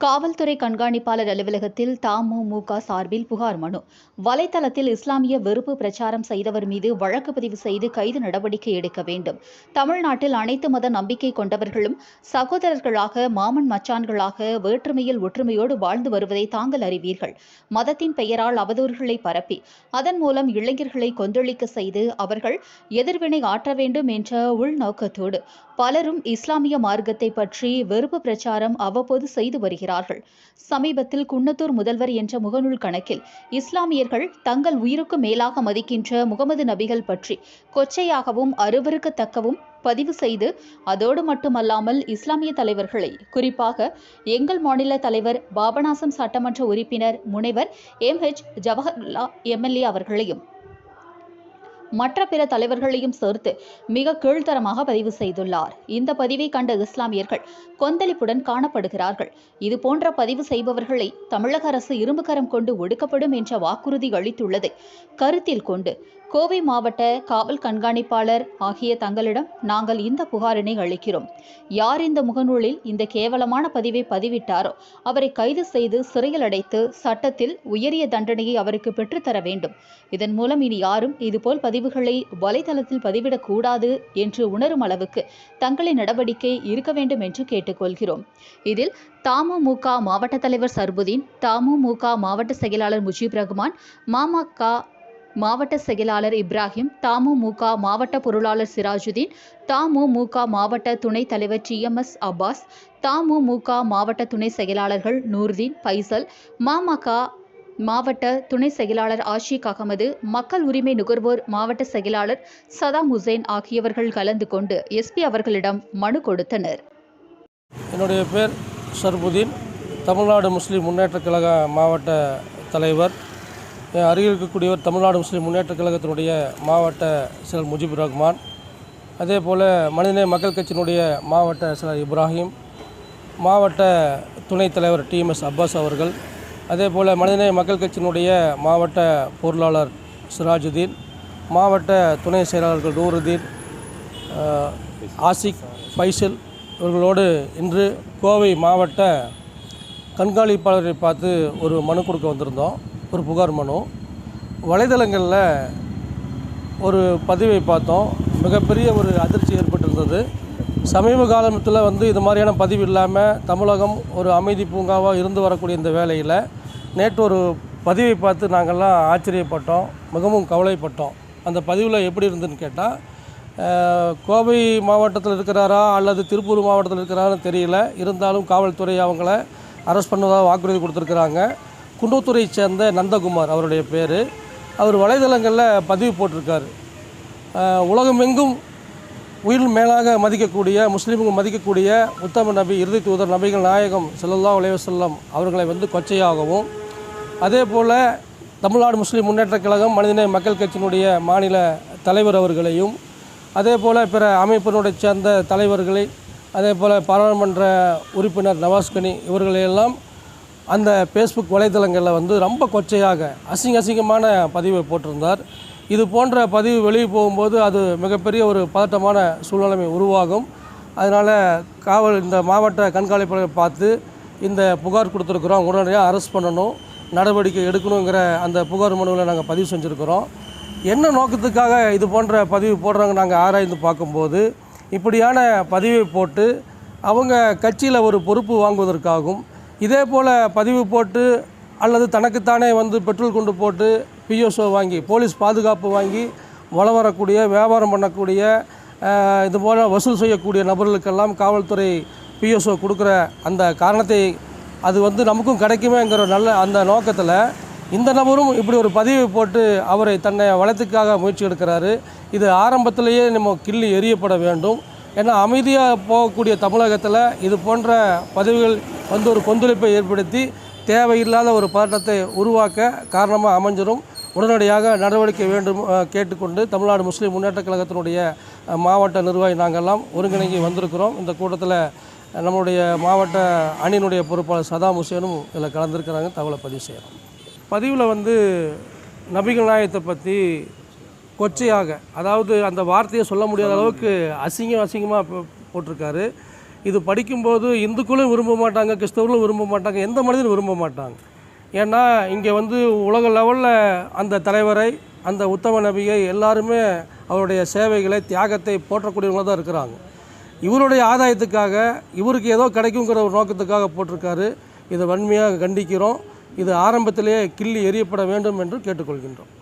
காவல்துறை கண்காணிப்பாளர் அலுவலகத்தில் தமுமுக சார்பில் புகார் மனு. வலைதளத்தில் இஸ்லாமிய வெறுப்பு பிரச்சாரம் செய்தவர் மீது வழக்கு பதிவு செய்து கைது நடவடிக்கை எடுக்க வேண்டும். தமிழ்நாட்டில் அனைத்து மத நம்பிக்கை கொண்டவர்களும் சகோதரர்களாக மாமன் மச்சான்களாக வேற்றுமையில் ஒற்றுமையோடு வாழ்ந்து வருவதை தாங்கள் அறிவீர்கள். மதத்தின் பெயரால் அவதூறுகளை பரப்பி அதன் மூலம் இளைஞர்களை கொந்தளிக்க செய்து அவர்கள் எதிர்வினை ஆற்ற வேண்டும் என்ற உள்நோக்கத்தோடு பலரும் இஸ்லாமிய மார்க்கத்தை பற்றி வெறுப்பு பிரச்சாரம் அவ்வப்போது செய்து வருகிறார்கள். சமீபத்தில் குன்னத்தூர் முதல்வர் என்ற முகநூல் கணக்கில் இஸ்லாமியர்கள் தங்கள் உயிருக்கு மேலாக மதிக்கின்ற முகமது நபிகள் பற்றி கொச்சையாகவும் அருவருக்கத்தக்கவும் பதிவு செய்து அதோடு மட்டுமல்லாமல் இஸ்லாமிய தலைவர்களை குறிப்பாக எங்கள் மாநில தலைவர் பாபநாசம் சட்டமன்ற உறுப்பினர் முனைவர் எம். ஹெச் ஜவஹர்லா எம்எல்ஏ அவர்களையும் மற்ற பிற தலைவர்களையும் சேர்த்து மிக கீழ்த்தரமாக பதிவு செய்துள்ளார். இந்த பதிவை கண்ட இஸ்லாமியர்கள் கொந்தளிப்புடன் காணப்படுகிறார்கள். இது போன்ற பதிவு செய்பவர்களை தமிழக அரசு இரும்புக்கரம் கொண்டு ஒடுக்கப்படும் என்ற வாக்குறுதி அளித்துள்ளதை கருத்தில் கொண்டு கோவை மாவட்ட காவல் கண்காணிப்பாளர் ஆகிய தங்களிடம் நாங்கள் இந்த புகாரினை அளிக்கிறோம். யார் இந்த முகநூலில் இந்த கேவலமான பதிவை பதிவிட்டாரோ அவரை கைது செய்து சிறையில் அடைத்து சட்டத்தில் உயரிய தண்டனையை அவருக்கு பெற்றுத்தர வேண்டும். இதன் மூலம் இனி யாரும் இதுபோல் பதிவுகளை வலைதளத்தில் பதிவிடக்கூடாது என்று உணரும் அளவுக்கு தங்களின் நடவடிக்கை இருக்க வேண்டும் என்று கேட்டுக்கொள்கிறோம். இதில் தமுமுக மாவட்ட தலைவர் சர்புதீன் தமுமுக மாவட்ட செயலாளர் முஜீப் ரஹ்மான் மாமக மாவட்ட செயலாளர் இப்ராஹிம் தமுமுக மாவட்ட பொருளாளர் சிராஜுதீன் தமுமுக மாவட்ட துணைத் தலைவர் டிஎம்எஸ் அப்பாஸ் தமுமுக மாவட்ட துணை செயலாளர்கள் நூர்தீன் பைசல் மாமக மாவட்ட துணை செயலாளர் ஆஷிக் அகமது மக்கள் உரிமை நுகர்வோர் மாவட்ட செயலாளர் சதாம் ஹுசைன் ஆகியவர்கள் கலந்து கொண்டு எஸ்பி அவர்களிடம் மனு கொடுத்தனர். என்னுடைய பேர் சர்புதீன் தமிழ்நாடு முஸ்லீம் முன்னேற்ற கழக மாவட்ட தலைவர் அருகில் இருக்கக்கூடியவர் தமிழ்நாடு முஸ்லீம் முன்னேற்றக் கழகத்தினுடைய மாவட்ட செயலர் முஜிபுர் ரஹ்மான் அதே போல் மனிதநேய மக்கள் கட்சியினுடைய மாவட்ட செயலர் இப்ராஹிம் மாவட்ட துணைத் தலைவர் டிஎம்எஸ் அப்பாஸ் அவர்கள் அதே போல் மனிதநேய மக்கள் கட்சியினுடைய மாவட்ட பொருளாளர் சிராஜுதீன் மாவட்ட துணை செயலாளர்கள் நூருதீன் ஆசிக் ஃபைசல் இவர்களோடு இன்று கோவை மாவட்ட கண்காணிப்பாளரை பார்த்து ஒரு மனு கொடுக்க வந்திருந்தோம். ஒரு புகார் மனு. வலைதளங்களில் ஒரு பதிவை பார்த்தோம். மிகப்பெரிய ஒரு அதிர்ச்சி ஏற்பட்டிருந்தது. சமீப காலத்தில் வந்து இது மாதிரியான பதிவு இல்லாமல் தமிழகம் ஒரு அமைதி பூங்காவாக இருந்து வரக்கூடிய இந்த வேலையில் நேற்று ஒரு பதிவை பார்த்து நாங்கள்லாம் ஆச்சரியப்பட்டோம். மிகவும் கவலைப்பட்டோம். அந்த பதிவில் எப்படி இருந்துன்னு கேட்டால் கோவை மாவட்டத்தில் இருக்கிறாரா அல்லது திருப்பூர் மாவட்டத்தில் இருக்கிறாரான்னு தெரியல. இருந்தாலும் காவல்துறை அவங்கள அரெஸ்ட் பண்ணதாக வாக்குறுதி கொடுத்துருக்குறாங்க. குன்றத்தூரை சேர்ந்த நந்தகுமார் அவருடைய பேர். அவர் வலைதளங்களில் பதிவு போட்டிருக்கார். உலகமெங்கும் உயிர் மேலாக மதிக்கக்கூடிய முஸ்லீம்கள் மதிக்கக்கூடிய உத்தம நபி இறுதி தூதர் நபிகள் நாயகம் செல்லல்லா உலகம் அவர்களை வந்து கொச்சையாகவும் அதே போல் தமிழ்நாடு முஸ்லீம் முன்னேற்றக் கழகம் மனிதநேய மக்கள் கட்சியினுடைய மாநில தலைவர் அவர்களையும் அதே போல் பிற அமைப்பினுடைய சேர்ந்த தலைவர்களை அதே போல் பாராளுமன்ற உறுப்பினர் நவாஸ்கனி இவர்களையெல்லாம் அந்த ஃபேஸ்புக் வலைத்தளங்களில் வந்து ரொம்ப கொச்சையாக அசிங்க அசிங்கமான பதிவை போட்டிருந்தார். இது போன்ற பதிவு வெளியே போகும்போது அது மிகப்பெரிய ஒரு பதட்டமான சூழ்நிலைமை உருவாகும். அதனால் காவல் இந்த மாவட்ட கண்காணிப்பாளரை பார்த்து இந்த புகார் கொடுத்துருக்குறோம். உடனடியாக அரெஸ்ட் பண்ணணும் நடவடிக்கை எடுக்கணுங்கிற அந்த புகார் மனுவில் நாங்கள் பதிவு செஞ்சுருக்கிறோம். என்ன நோக்கத்துக்காக இது போன்ற பதிவு போடுறாங்க நாங்கள் ஆராய்ந்து பார்க்கும்போது இப்படியான பதிவை போட்டு அவங்க கட்சியில் ஒரு பொறுப்பு வாங்குவதற்காகவும் இதே போல் பதிவு போட்டு அல்லது தனக்குத்தானே வந்து பெட்ரோல் கொண்டு போட்டு பிஎஸ்ஓ வாங்கி போலீஸ் பாதுகாப்பு வாங்கி வளம் வரக்கூடிய வியாபாரம் பண்ணக்கூடிய இது போல் வசூல் செய்யக்கூடிய நபர்களுக்கெல்லாம் காவல்துறை பிஎஸ்ஓ கொடுக்குற அந்த காரணத்தை அது வந்து நமக்கும் கிடைக்குமேங்கிற நல்ல அந்த நோக்கத்தில் இந்த நபரும் இப்படி ஒரு பதிவை போட்டு அவரை தன்னை வளத்துக்காக முயற்சி எடுக்கிறாரு. இது ஆரம்பத்திலேயே நம்ம கிள்ளி எரியப்பட வேண்டும். ஏன்னா அமைதியாக போகக்கூடிய தமிழகத்தில் இது போன்ற பதிவுகள் வந்து ஒரு கொந்தளிப்பை ஏற்படுத்தி தேவையில்லாத ஒரு பதட்டத்தை உருவாக்க காரணமாக அமைஞ்சிரும். உடனடியாக நடவடிக்கை வேண்டும் கேட்டுக்கொண்டு தமிழ்நாடு முஸ்லீம் முன்னேற்ற கழகத்தினுடைய மாவட்ட நிர்வாகி நாங்கள்லாம் ஒருங்கிணைங்கி வந்திருக்கிறோம். இந்த கூட்டத்தில் நம்மளுடைய மாவட்ட அணியினுடைய பொறுப்பாளர் சதாம் ஹுசேனும் இதில் கலந்துருக்கிறாங்க. தகவலை பதிவு செய்கிறோம் பதிவில் வந்து நபிகள் நாயகத்தை பற்றி கொச்சையாக அதாவது அந்த வார்த்தையை சொல்ல முடியாத அளவுக்கு அசிங்கம் அசிங்கமாக போட்டிருக்காரு. இது படிக்கும்போது இந்துக்களும் விரும்ப மாட்டாங்க கிறிஸ்தவர்களும் விரும்ப மாட்டாங்க எந்த மனிதனும் விரும்ப மாட்டாங்க. ஏன்னா இங்கே வந்து உலக லெவலில் அந்த தலைவரை அந்த உத்தம நபியை எல்லாருமே அவருடைய சேவைகளை தியாகத்தை போற்றக்கூடியவங்களாக தான் இருக்கிறாங்க. இவருடைய ஆதாயத்துக்காக இவருக்கு ஏதோ கிடைக்குங்கிற ஒரு நோக்கத்துக்காக போட்டிருக்காரு. இதை வன்மையாக கண்டிக்கிறோம். இது ஆரம்பத்திலேயே கிள்ளி எரியப்பட வேண்டும் என்று கேட்டுக்கொள்கின்றோம்.